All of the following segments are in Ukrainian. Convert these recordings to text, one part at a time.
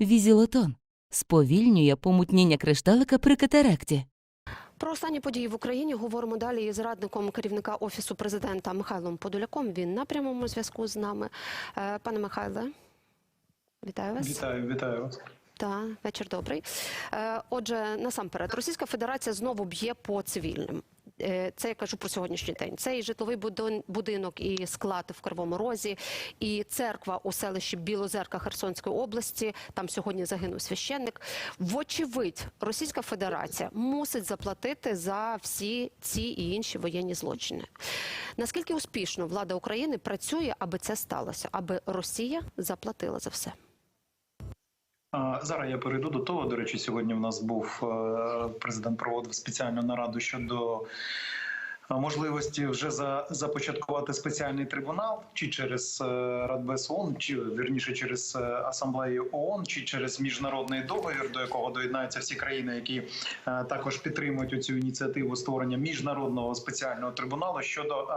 Візілотон сповільнює помутніння кришталика при катаракті. Про останні події в Україні говоримо далі із радником керівника офісу президента Михайлом Подоляком. Він на прямому зв'язку з нами. Е, Пане Михайле, вітаю вас. Вітаю, вітаю вас. Та вечір добрий. Е, Отже, насамперед, Російська Федерація знову б'є по цивільним. Е, Це я кажу про сьогоднішній день. Це і житловий будин- будинок, і склад в Кривому Розі, і церква у селищі Білозерка Херсонської області. Там сьогодні загинув священник. Вочевидь, Російська Федерація мусить заплатити за всі ці і інші воєнні злочини. Наскільки успішно влада України працює, аби це сталося, аби Росія заплатила за все? Зараз я перейду до того. До речі, сьогодні в нас був е, президент проводив спеціальну нараду щодо е, можливості вже за започаткувати спеціальний трибунал, чи через е, Радбез ООН, чи вірніше через асамблею ООН, чи через міжнародний договір, до якого доєднаються всі країни, які також підтримують цю ініціативу створення міжнародного спеціального трибуналу щодо.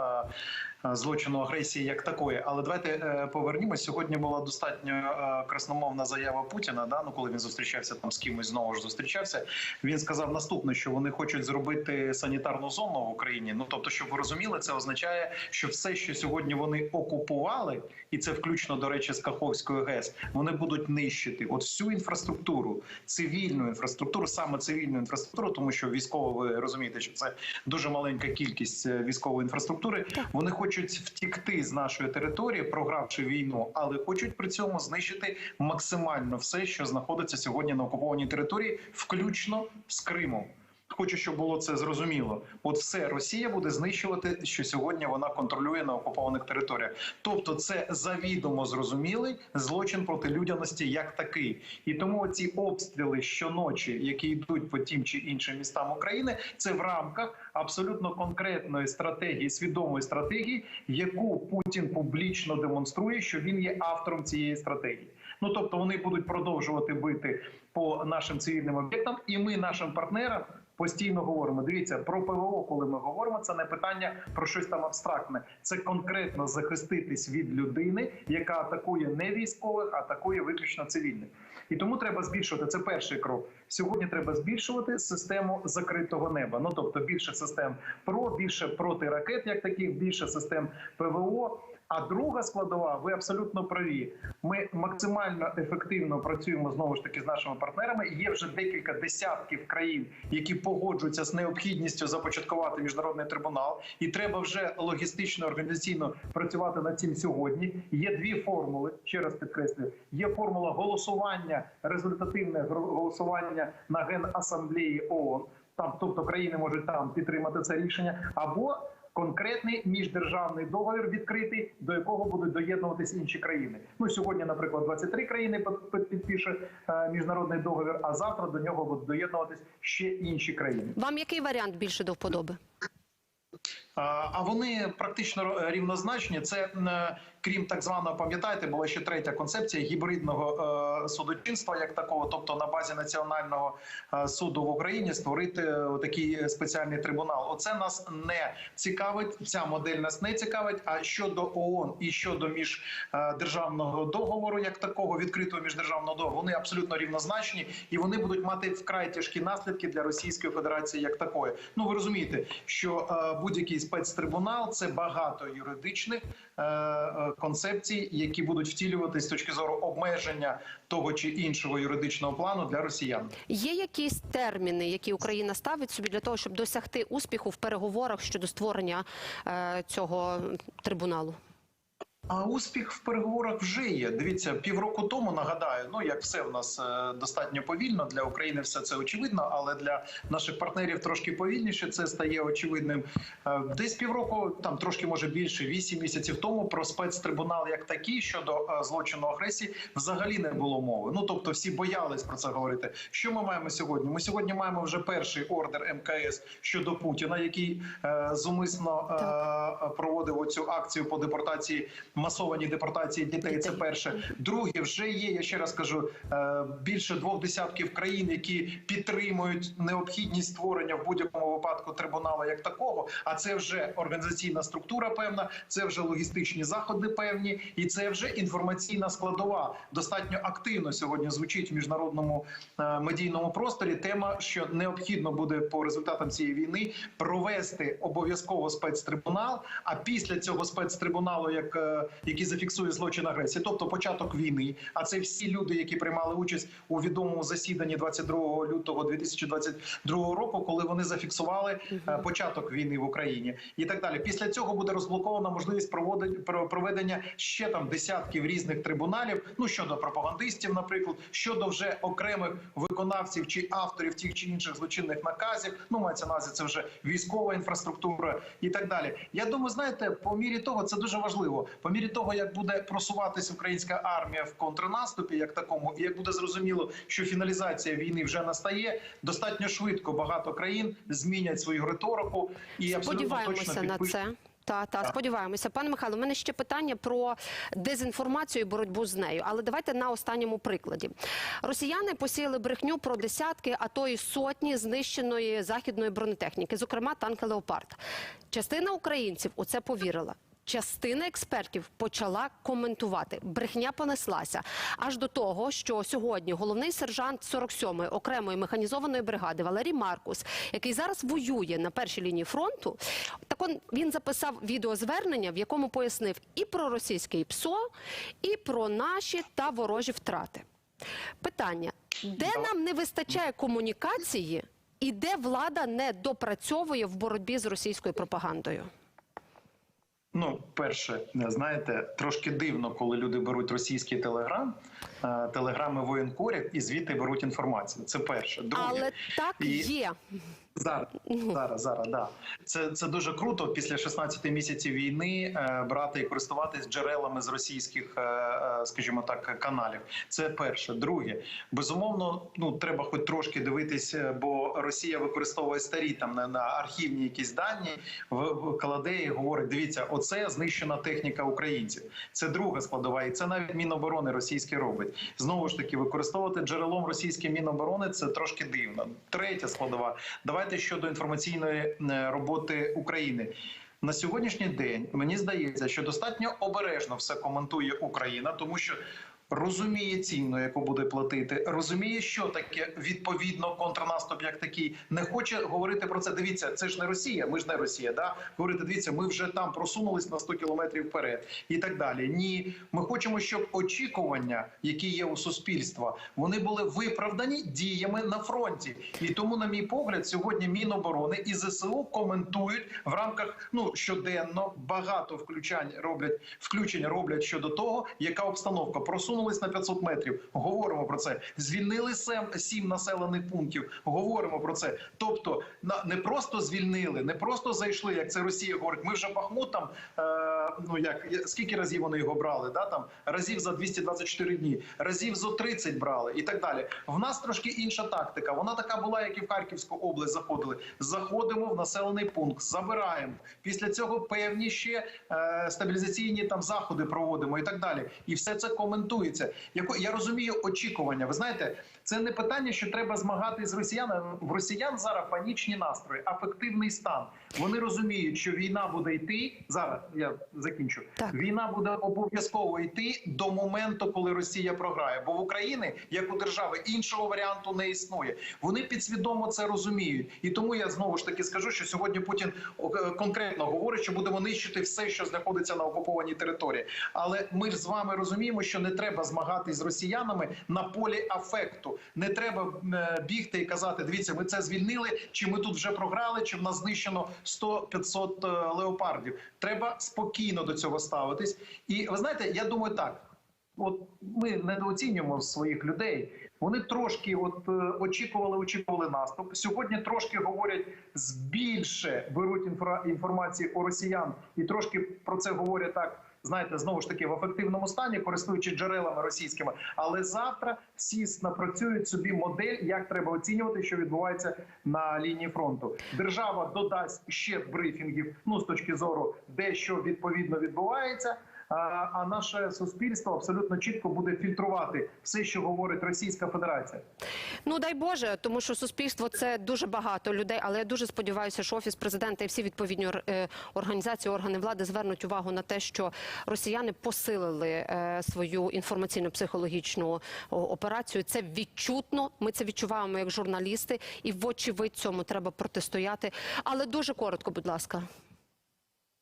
Е, Злочину агресії як такої, але давайте е, повернімось. Сьогодні була достатньо е, красномовна заява Путіна. Да, ну коли він зустрічався там з кимось, знову ж зустрічався. Він сказав наступне, що вони хочуть зробити санітарну зону в Україні. Ну тобто, щоб ви розуміли, це означає, що все, що сьогодні вони окупували, і це включно до речі з Каховської ГЕС, вони будуть нищити от всю інфраструктуру, цивільну інфраструктуру, саме цивільну інфраструктуру, тому що військово, ви розумієте, що це дуже маленька кількість військової інфраструктури. Вони хочуть втікти з нашої території, програвши війну, але хочуть при цьому знищити максимально все, що знаходиться сьогодні на окупованій території, включно з Кримом. Хочу, щоб було це зрозуміло. От все Росія буде знищувати, що сьогодні вона контролює на окупованих територіях. Тобто, це завідомо зрозумілий злочин проти людяності як такий. І тому ці обстріли щоночі, які йдуть по тим чи іншим містам України, це в рамках абсолютно конкретної стратегії, свідомої стратегії, яку Путін публічно демонструє, що він є автором цієї стратегії. Ну тобто вони будуть продовжувати бити по нашим цивільним об'єктам, і ми нашим партнерам. Постійно говоримо. Дивіться про ПВО, коли ми говоримо, це не питання про щось там абстрактне. Це конкретно захиститись від людини, яка атакує не військових, а атакує виключно цивільних. І тому треба збільшувати. Це перший крок. Сьогодні треба збільшувати систему закритого неба. Ну тобто більше систем ПРО, більше протиракет, як таких, більше систем ПВО. А друга складова, ви абсолютно праві. Ми максимально ефективно працюємо знову ж таки з нашими партнерами. Є вже декілька десятків країн, які погоджуються з необхідністю започаткувати міжнародний трибунал, і треба вже логістично організаційно працювати над цим сьогодні. Є дві формули. Ще раз підкреслюю: є формула голосування, результативне голосування на генасамблеї ООН. Там, тобто країни можуть там підтримати це рішення, або конкретний міждержавний договір відкритий, до якого будуть доєднуватись інші країни. Ну сьогодні, наприклад, 23 країни під- під- підпише е, міжнародний договір, а завтра до нього будуть доєднуватись ще інші країни. Вам який варіант більше до вподоби? А вони практично рівнозначні. Це е, крім так званого, пам'ятаєте, була ще третя концепція гібридного е, судочинства, як такого, тобто на базі національного е, суду в Україні створити е, такий спеціальний трибунал. Оце нас не цікавить. Ця модель нас не цікавить. А щодо ООН і щодо міждержавного договору, як такого відкритого міждержавного договору, вони абсолютно рівнозначні і вони будуть мати вкрай тяжкі наслідки для Російської Федерації як такої. Ну ви розумієте, що е, будь-який спецтрибунал це багато юридичних е, е, концепцій, які будуть втілюватись з точки зору обмеження того чи іншого юридичного плану для росіян. Є якісь терміни, які Україна ставить собі для того, щоб досягти успіху в переговорах щодо створення е, цього трибуналу? А успіх в переговорах вже є. Дивіться, півроку тому нагадаю, ну як все в нас е, достатньо повільно для України, все це очевидно, але для наших партнерів трошки повільніше це стає очевидним. Е, Десь півроку, там трошки може більше, вісім місяців тому про спецтрибунал як такий щодо е, злочину агресії взагалі не було мови. Ну тобто, всі боялись про це говорити. Що ми маємо сьогодні? Ми сьогодні маємо вже перший ордер МКС щодо Путіна, який е, зумисно е, проводив оцю акцію по депортації масовані депортації дітей. Це перше. Друге, вже є. Я ще раз кажу е, більше двох десятків країн, які підтримують необхідність створення в будь-якому випадку трибуналу як такого. А це вже організаційна структура певна, це вже логістичні заходи певні, і це вже інформаційна складова. Достатньо активно сьогодні звучить в міжнародному е, медійному просторі. Тема, що необхідно буде по результатам цієї війни провести обов'язково спецтрибунал. А після цього спецтрибуналу, як е, який зафіксує злочин агресії, тобто початок війни. А це всі люди, які приймали участь у відомому засіданні 22 лютого 2022 року, коли вони зафіксували е, початок війни в Україні, і так далі. Після цього буде розблокована можливість проведення ще там десятків різних трибуналів. Ну щодо пропагандистів, наприклад, щодо вже окремих виконавців чи авторів тих чи інших злочинних наказів. Ну мається увазі це вже військова інфраструктура і так далі. Я думаю, знаєте, по мірі того це дуже важливо. По мірі того, як буде просуватись українська армія в контрнаступі, як такому, і як буде зрозуміло, що фіналізація війни вже настає, достатньо швидко багато країн змінять свою риторику і абсолютно точно Сподіваємося на це. Та та сподіваємося, пане Михайло. У мене ще питання про дезінформацію і боротьбу з нею. Але давайте на останньому прикладі. Росіяни посіяли брехню про десятки, а то й сотні знищеної західної бронетехніки, зокрема танки Леопард. Частина українців у це повірила. Частина експертів почала коментувати. Брехня понеслася аж до того, що сьогодні головний сержант 47-ї окремої механізованої бригади Валерій Маркус, який зараз воює на першій лінії фронту, так он він записав відеозвернення, в якому пояснив і про російське ПСО, і про наші та ворожі втрати. Питання: де нам не вистачає комунікації, і де влада не допрацьовує в боротьбі з російською пропагандою? Ну, перше, знаєте, трошки дивно, коли люди беруть російський телеграм, е, телеграми воєнкорів і звідти беруть інформацію. Це перше. Друге, Але так І- є. Зараз, зараз, зараз, да. Це, це дуже круто після 16 місяців війни е, брати і користуватись джерелами з російських, е, е, скажімо так, каналів. Це перше. Друге, безумовно, ну треба хоч трошки дивитись, бо Росія використовує старі там на, на архівні якісь дані, в, кладе і говорить: дивіться, оце знищена техніка українців. Це друга складова, і це навіть Міноборони російське робить. Знову ж таки, використовувати джерелом російське Міноборони це трошки дивно. Третя складова. Давайте щодо інформаційної роботи України. На сьогоднішній день мені здається, що достатньо обережно все коментує Україна, тому що розуміє ціну, яку буде платити, розуміє, що таке відповідно контрнаступ, як такий, не хоче говорити про це. Дивіться, це ж не Росія, ми ж не Росія. Да говорити, дивіться, ми вже там просунулись на 100 кілометрів вперед і так далі. Ні, ми хочемо, щоб очікування, які є у суспільства, вони були виправдані діями на фронті. І тому, на мій погляд, сьогодні Міноборони і ЗСУ коментують в рамках ну щоденно багато включань роблять включення роблять щодо того, яка обстановка просунулись на 500 метрів. Говоримо про це. Звільнили сем сім населених пунктів. Говоримо про це. Тобто, не просто звільнили, не просто зайшли, як це Росія говорить. Ми вже Бахмут там. Е, ну як скільки разів вони його брали? Да там разів за 224 дні, разів зо 30 брали і так далі. В нас трошки інша тактика. Вона така була, як і в Харківську область заходили. Заходимо в населений пункт, забираємо. Після цього певні ще е, стабілізаційні там заходи проводимо і так далі. І все це коментується. Яко я розумію очікування. Ви знаєте, це не питання, що треба змагати з росіянами. В росіян зараз панічні настрої, афективний стан. Вони розуміють, що війна буде йти зараз. Я закінчу. Так. Війна буде обов'язково йти до моменту, коли Росія програє. Бо в Україні, як у держави, іншого варіанту не існує. Вони підсвідомо це розуміють, і тому я знову ж таки скажу, що сьогодні Путін е, конкретно говорить, що будемо нищити все, що знаходиться на окупованій території. Але ми ж з вами розуміємо, що не треба змагатись з росіянами на полі афекту. Не треба е, бігти і казати: дивіться, ми це звільнили, чи ми тут вже програли, чи в нас знищено 100-500 е, леопардів. Треба спокійно до цього ставитись. І ви знаєте, я думаю, так. От ми недооцінюємо своїх людей. Вони трошки от е, очікували, очікували наступ. Сьогодні трошки говорять збільше беруть інформації у росіян, і трошки про це говорять так. Знаєте, знову ж таки в ефективному стані, користуючись джерелами російськими. Але завтра всі напрацюють собі модель, як треба оцінювати, що відбувається на лінії фронту. Держава додасть ще брифінгів, ну з точки зору, де що відповідно відбувається. А, наше суспільство абсолютно чітко буде фільтрувати все, що говорить Російська Федерація. Ну дай Боже, тому що суспільство це дуже багато людей. Але я дуже сподіваюся, що офіс президента і всі відповідні е, організації, органи влади звернуть увагу на те, що росіяни посилили е, свою інформаційно-психологічну операцію. Це відчутно. Ми це відчуваємо як журналісти, і вочевидь цьому треба протистояти. Але дуже коротко, будь ласка.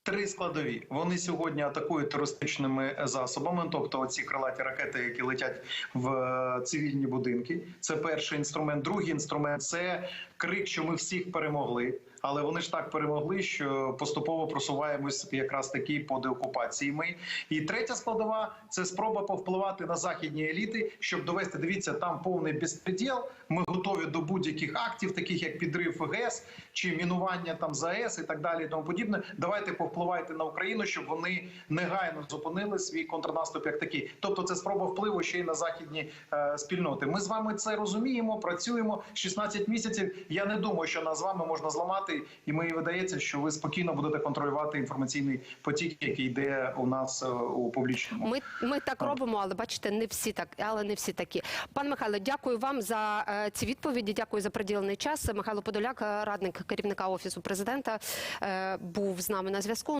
Три складові. Вони сьогодні атакують терористичними засобами, тобто оці крилаті ракети, які летять в е, цивільні будинки. Це перший інструмент. Другий інструмент це крик, що ми всіх перемогли. Але вони ж так перемогли, що поступово просуваємось якраз таки по деокупації. Ми і третя складова це спроба повпливати на західні еліти, щоб довести. Дивіться, там повний безпреділ. Ми готові до будь-яких актів, таких як підрив ГЕС чи мінування там ЗАЕС і так далі. І тому подібне. Давайте повпливайте на Україну, щоб вони негайно зупинили свій контрнаступ як такий. Тобто, це спроба впливу ще й на західні е, спільноти. Ми з вами це розуміємо, працюємо 16 місяців. Я не думаю, що нас з вами можна зламати, і мені видається, що ви спокійно будете контролювати інформаційний потік, який йде у нас е, у публічному. Ми, ми так робимо, але бачите, не всі так, але не всі такі. Пан Михайло, дякую вам за е, ці відповіді. Дякую за приділений час. Михайло Подоляк, е, радник керівника офісу президента, був з нами на зв'язку.